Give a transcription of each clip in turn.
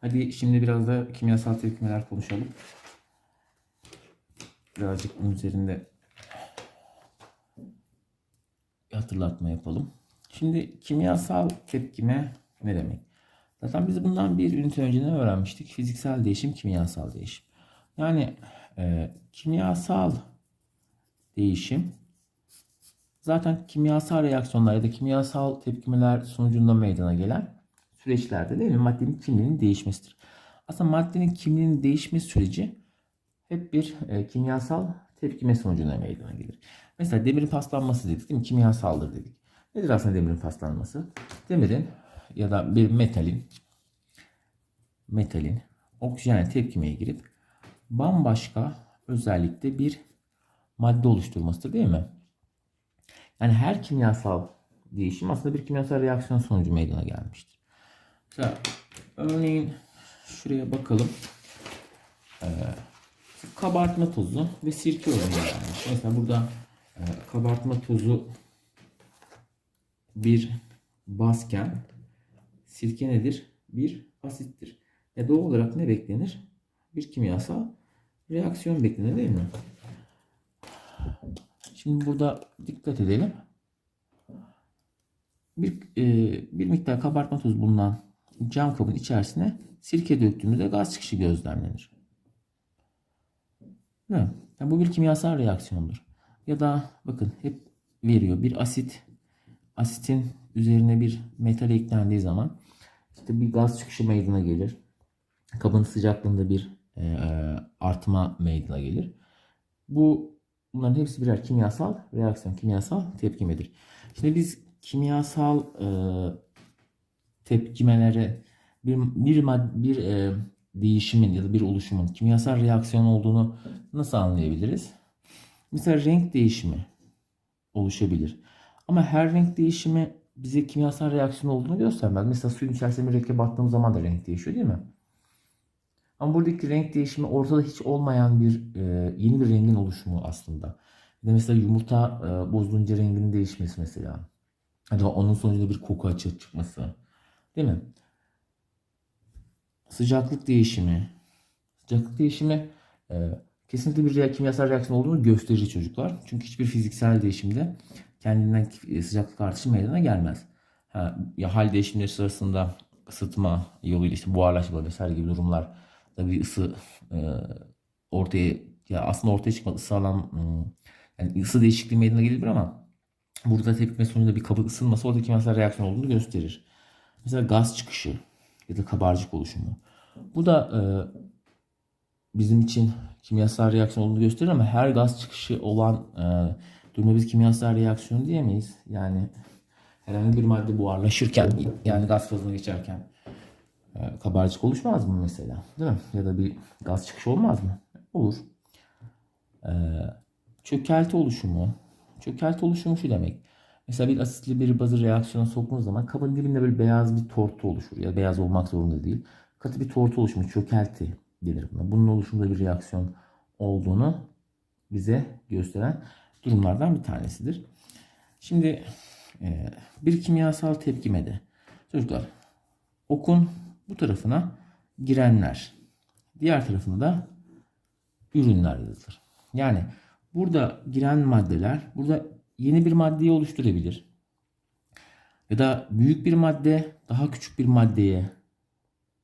Hadi şimdi biraz da kimyasal tepkimeler konuşalım. Birazcık bunun üzerinde hatırlatma yapalım. Şimdi kimyasal tepkime ne demek? Zaten biz bundan bir ünite önce ne öğrenmiştik? Fiziksel değişim, kimyasal değişim. Yani e, kimyasal değişim zaten kimyasal reaksiyonlar ya da kimyasal tepkimeler sonucunda meydana gelen süreçlerde değil mi? Maddenin kimliğinin değişmesidir. Aslında maddenin kimliğinin değişme süreci hep bir e, kimyasal tepkime sonucunda meydana gelir. Mesela demirin paslanması dedik değil mi? Kimyasaldır dedik. Nedir aslında demirin paslanması? Demirin ya da bir metalin metalin oksijenle tepkimeye girip bambaşka özellikle bir madde oluşturmasıdır değil mi? Yani her kimyasal değişim aslında bir kimyasal reaksiyon sonucu meydana gelmiştir. Mesela örneğin şuraya bakalım. Ee, kabartma tozu ve sirke oranı vermiş. Mesela burada e, kabartma tozu bir bazken sirke nedir? Bir asittir. E doğal olarak ne beklenir? Bir kimyasal reaksiyon beklenir değil mi? Şimdi burada dikkat edelim. Bir, e, bir miktar kabartma tozu bulunan cam kabın içerisine sirke döktüğümüzde gaz çıkışı gözlemlenir. Değil? Yani bu bir kimyasal reaksiyondur. Ya da bakın hep veriyor. Bir asit asitin üzerine bir metal eklendiği zaman işte bir gaz çıkışı meydana gelir. Kabın sıcaklığında bir e, artma meydana gelir. Bu bunların hepsi birer kimyasal reaksiyon, kimyasal tepkimedir. Şimdi biz kimyasal e, tepkimelere bir bir bir e, değişimin ya da bir oluşumun kimyasal reaksiyon olduğunu nasıl anlayabiliriz? Mesela renk değişimi oluşabilir. Ama her renk değişimi bize kimyasal reaksiyon olduğunu göstermez. Mesela suyun içerisine bir renke baktığımız zaman da renk değişiyor değil mi? Ama buradaki renk değişimi ortada hiç olmayan bir e, yeni bir rengin oluşumu aslında. Ya mesela yumurta e, bozulunca renginin değişmesi mesela. Ya da onun sonucunda bir koku açığa çıkması. Değil mi? Sıcaklık değişimi. Sıcaklık değişimi e, kesinlikle bir rea- kimyasal reaksiyon olduğunu gösterir çocuklar. Çünkü hiçbir fiziksel değişimde kendinden e, sıcaklık artışı meydana gelmez. Ha, ya hal değişimleri sırasında ısıtma yoluyla işte buharlaşma vesaire gibi durumlar da bir ısı e, ortaya ya aslında ortaya çıkmadı ısı alan ıı, yani ısı değişikliği meydana gelebilir ama burada tepkime sonucunda bir kabın ısınması orada kimyasal reaksiyon olduğunu gösterir. Mesela gaz çıkışı ya da kabarcık oluşumu. Bu da e, bizim için kimyasal reaksiyon olduğunu gösterir ama her gaz çıkışı olan e, duruma biz kimyasal reaksiyon diyemeyiz. Yani herhangi bir madde buharlaşırken yani gaz fazına geçerken e, kabarcık oluşmaz mı mesela? Değil mi? Ya da bir gaz çıkışı olmaz mı? Olur. E, çökelti oluşumu. Çökelti oluşumu şu demek. Mesela bir asitli bir bazı reaksiyona soktuğunuz zaman kabın dibinde böyle beyaz bir tortu oluşur. Ya beyaz olmak zorunda değil. Katı bir tortu oluşumu, çökelti denir buna. Bunun oluşumunda bir reaksiyon olduğunu bize gösteren durumlardan bir tanesidir. Şimdi e, bir kimyasal tepkimede çocuklar okun bu tarafına girenler, diğer tarafına da ürünler yazılır. Yani burada giren maddeler burada yeni bir maddeyi oluşturabilir. Ya da büyük bir madde daha küçük bir maddeye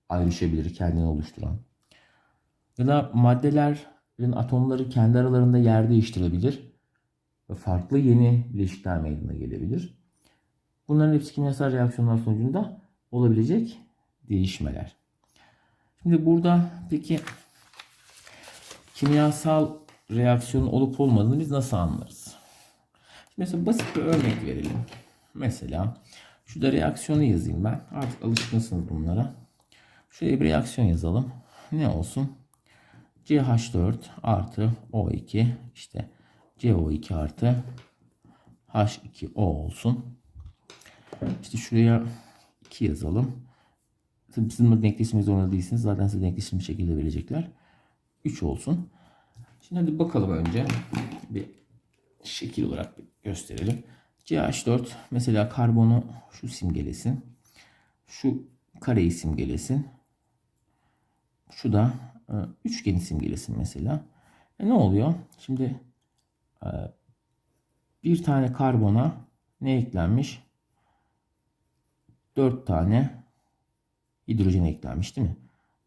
ayrışabilir kendini oluşturan. Ya da maddelerin atomları kendi aralarında yer değiştirebilir ve farklı yeni bileşikler meydana gelebilir. Bunların hepsi kimyasal reaksiyonlar sonucunda olabilecek değişmeler. Şimdi burada peki kimyasal reaksiyon olup olmadığını biz nasıl anlarız? Mesela basit bir örnek verelim. Mesela şurada reaksiyonu yazayım ben. Artık alışkınsınız bunlara. Şuraya bir reaksiyon yazalım. Ne olsun? CH4 artı O2 işte CO2 artı H2O olsun. İşte şuraya 2 yazalım. Sizin bunu denkleştirmek zorunda değilsiniz. Zaten size denkleştirme şekilde verecekler. 3 olsun. Şimdi hadi bakalım önce. Bir şekil olarak gösterelim. CH4 mesela karbonu şu simgelesin. Şu kareyi simgelesin. Şu da e, üçgeni simgelesin mesela. E ne oluyor? Şimdi e, bir tane karbona ne eklenmiş? 4 tane hidrojen eklenmiş değil mi?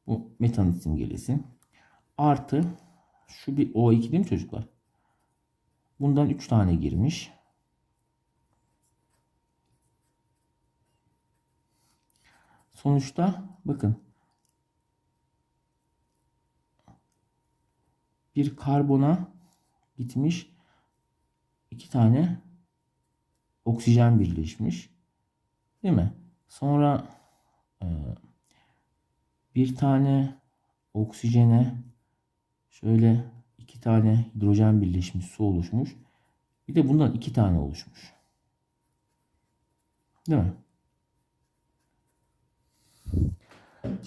Bu metanın simgelesin. Artı şu bir O2 değil mi çocuklar? Bundan 3 tane girmiş. Sonuçta bakın bir karbona gitmiş iki tane oksijen birleşmiş. Değil mi? Sonra e, bir tane oksijene şöyle iki tane hidrojen birleşmiş su oluşmuş. Bir de bundan iki tane oluşmuş. Değil mi?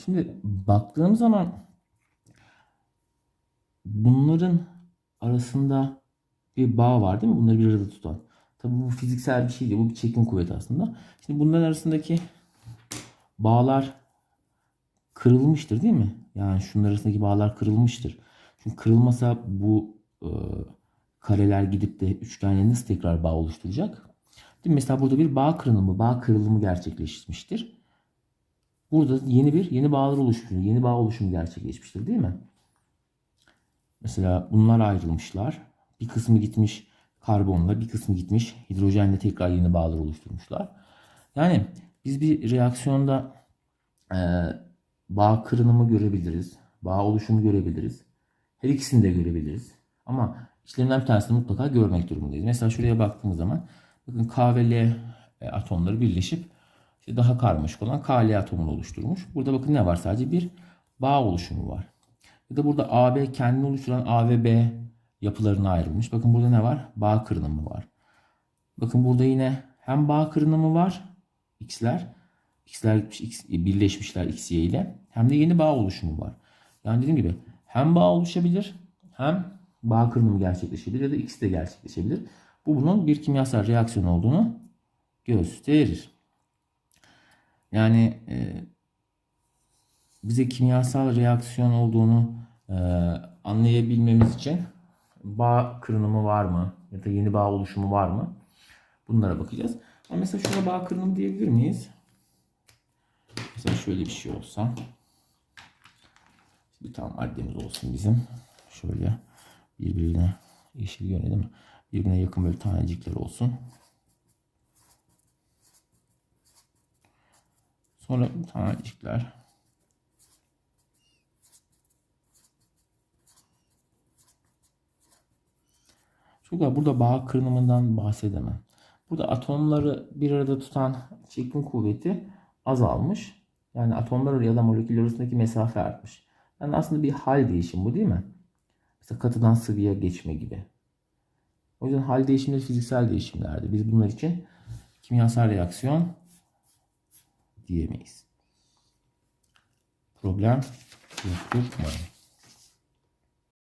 Şimdi baktığım zaman bunların arasında bir bağ var değil mi? Bunları bir arada tutan. Tabii bu fiziksel bir şey değil. Bu bir çekim kuvveti aslında. Şimdi bunların arasındaki bağlar kırılmıştır değil mi? Yani şunların arasındaki bağlar kırılmıştır. Çünkü kırılmasa bu e, kareler gidip de üçgenle nasıl tekrar bağ oluşturacak? Değil mi? Mesela burada bir bağ kırılımı, bağ kırılımı gerçekleşmiştir. Burada yeni bir yeni bağlar oluşmuş, yeni bağ oluşumu gerçekleşmiştir değil mi? Mesela bunlar ayrılmışlar. Bir kısmı gitmiş karbonla, bir kısmı gitmiş hidrojenle tekrar yeni bağlar oluşturmuşlar. Yani biz bir reaksiyonda e, bağ kırılımı görebiliriz. Bağ oluşumu görebiliriz. Her ikisini de görebiliriz. Ama işlerinden bir tanesini mutlaka görmek durumundayız. Mesela şuraya baktığımız zaman bakın K ve L e, atomları birleşip işte daha karmaşık olan Kl atomunu oluşturmuş. Burada bakın ne var? Sadece bir bağ oluşumu var. Ya da burada AB kendini oluşturan A ve B yapılarına ayrılmış. Bakın burada ne var? Bağ kırınımı var. Bakın burada yine hem bağ kırınımı var X'ler. X'ler X, birleşmişler X, Y ile. Hem de yeni bağ oluşumu var. Yani dediğim gibi hem bağ oluşabilir hem bağ kırınımı gerçekleşebilir ya da ikisi de gerçekleşebilir. Bu bunun bir kimyasal reaksiyon olduğunu gösterir. Yani e, bize kimyasal reaksiyon olduğunu e, anlayabilmemiz için bağ kırınımı var mı? Ya da yeni bağ oluşumu var mı? Bunlara bakacağız. Ama mesela şuna bağ kırınımı diyebilir miyiz? Mesela şöyle bir şey olsa. Bir tane maddemiz olsun bizim. Şöyle birbirine yeşil görünüyor değil mi? Birbirine yakın böyle tanecikler olsun. Sonra tanecikler. Çocuklar burada bağ kırınımından bahsedemem. Burada atomları bir arada tutan çekim kuvveti azalmış. Yani atomlar ya da moleküller arasındaki mesafe artmış. Yani aslında bir hal değişimi bu değil mi? Mesela katıdan sıvıya geçme gibi. O yüzden hal değişimleri fiziksel değişimlerdi. Biz bunlar için kimyasal reaksiyon diyemeyiz. Problem yoktur umarım.